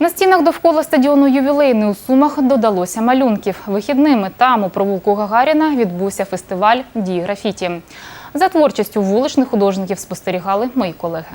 На стінах довкола стадіону ювілейний у Сумах додалося малюнків. Вихідними там у провулку Гагаріна відбувся фестиваль дії графіті. За творчістю вуличних художників спостерігали мої колеги.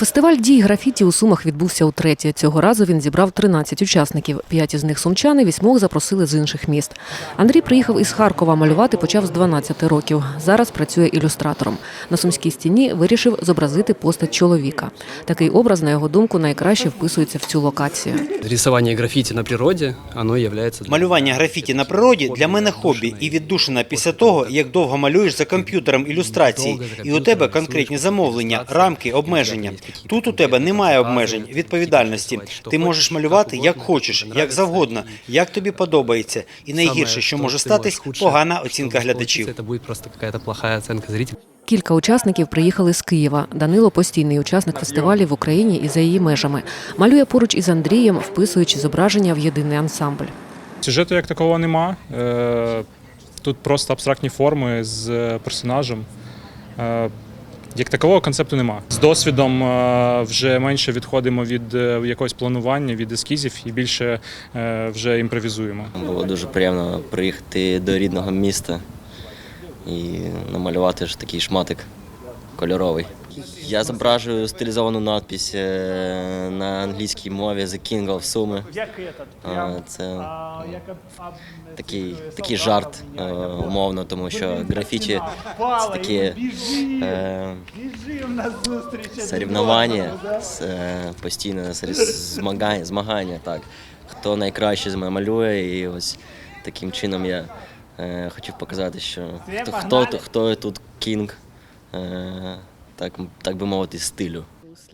Фестиваль дій графіті у Сумах відбувся утретє. Цього разу він зібрав 13 учасників. П'ять із них сумчани, вісьмох запросили з інших міст. Андрій приїхав із Харкова. Малювати почав з 12 років. Зараз працює ілюстратором. На сумській стіні вирішив зобразити постать чоловіка. Такий образ, на його думку, найкраще вписується в цю локацію. Рисование граффити на природе, оно является... для- Малювання графіті на природі для мене хобі і віддушина після того, як довго малюєш за комп'ютером ілюстрації, і у тебе конкретні замовлення, рамки, обмеження. Тут у тебе немає обмежень, відповідальності. Ти можеш малювати як хочеш, як завгодно, як тобі подобається. І найгірше, що може статись, погана оцінка глядачів. Это будет просто какая-то плохая оценка зрителей. Кілька учасників приїхали з Києва. Данило постійний учасник фестивалів в Україні і за її межами. Малює поруч із Андрієм, вписуючи зображення в єдиний ансамбль. Сюжету як такого нема. Е, Тут просто абстрактні форми з е, персонажем. Як такового концепту нема. З досвідом е, вже менше відходимо від е, якогось планування, від ескізів і більше е, вже імпровізуємо. Було дуже приємно приїхати до рідного міста і намалювати ж такий шматик кольоровий. Я зображую стилізовану надпись е, на англійській мові The King of Суми. Це такий, такий жарт е, умовно, тому що графіті це такі соревнування, постійне змагання, змагання, так. Хто найкраще з мене малює, і ось таким чином я е, хотів показати, що хто, хто, хто, тут кінг, так, так би мовити, стилю.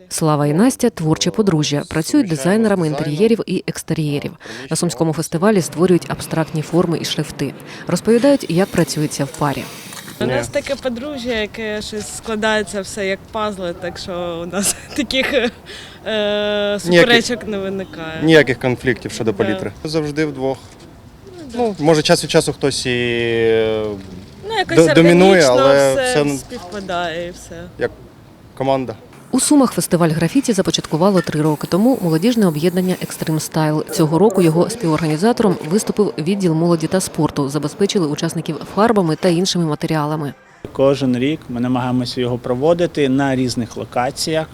Слава і Настя творче подружжя. Працюють дизайнерами інтер'єрів і екстер'єрів. На сумському фестивалі створюють абстрактні форми і шрифти. Розповідають, як працюється в парі. У нас таке подружжя, яке щось складається все як пазли, так що у нас таких е, суперечок не виникає. Ніяких конфліктів щодо палітри. Завжди вдвох. Ну, може, час від часу хтось і е, Ну, якось до- домінує, органічно але все, все- співпадає і все. як команда. У Сумах фестиваль графіті започаткувало три роки тому молодіжне об'єднання Екстрим Стайл. Цього року його співорганізатором виступив відділ молоді та спорту. Забезпечили учасників фарбами та іншими матеріалами. Кожен рік ми намагаємося його проводити на різних локаціях.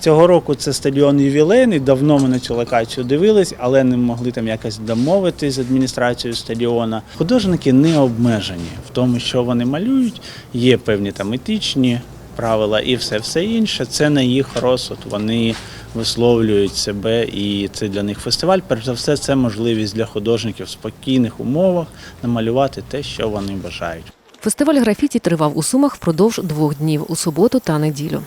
Цього року це стадіон ювілейний. Давно ми на цю локацію дивились, але не могли там якось домовитись з адміністрацією стадіона. Художники не обмежені в тому, що вони малюють. Є певні там етичні правила і все все інше. Це на їх розсуд. Вони висловлюють себе, і це для них фестиваль. Перш за все, це можливість для художників в спокійних умовах намалювати те, що вони бажають. Фестиваль графіті тривав у Сумах впродовж двох днів у суботу та неділю.